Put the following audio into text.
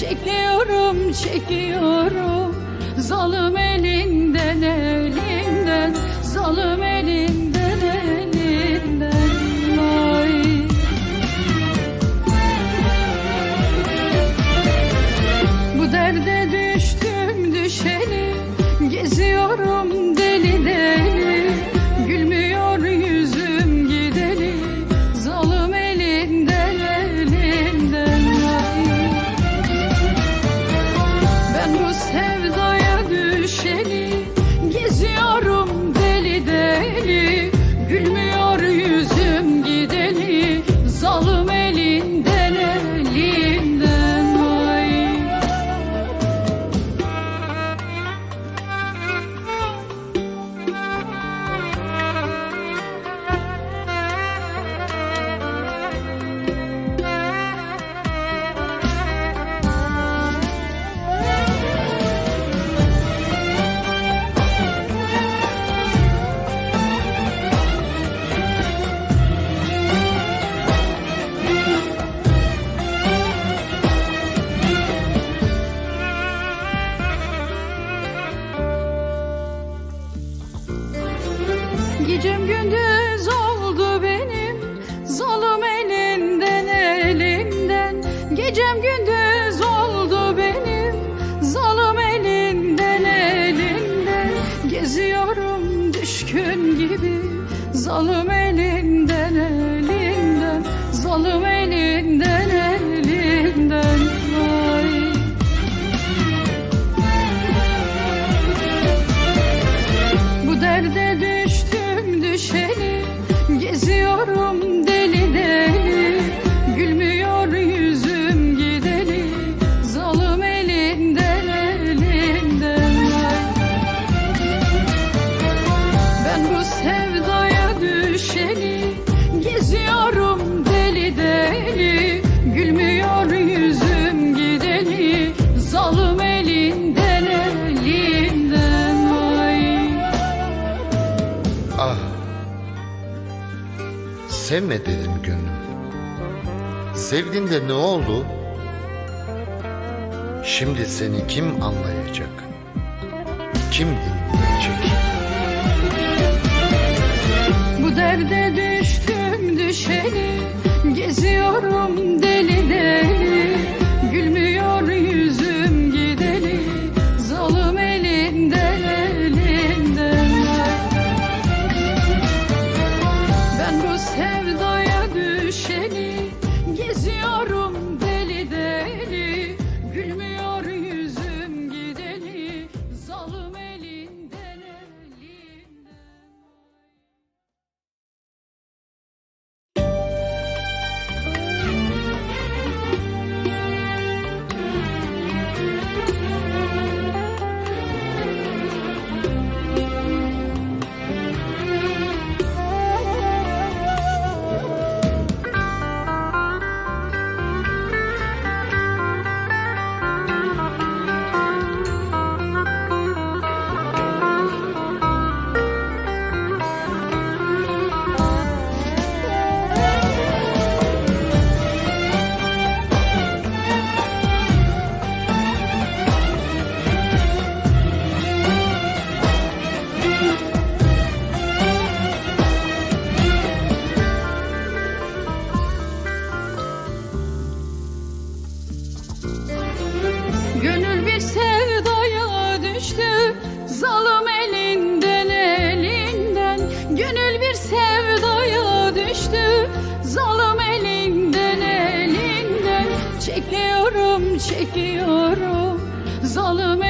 Çekiyorum çekiyorum. Zalım elinden elimden Zalım elinden. Salım elinden elimden Gecem gündüz oldu benim. Zalım elinden elimden Geziyorum düşkün gibi. Zalım elinden elimden Zalım elinden Sevme dedim gönlüm. Sevdin de ne oldu? Şimdi seni kim anlayacak? Kim dinleyecek? Bu derde çekiyorum. Zalım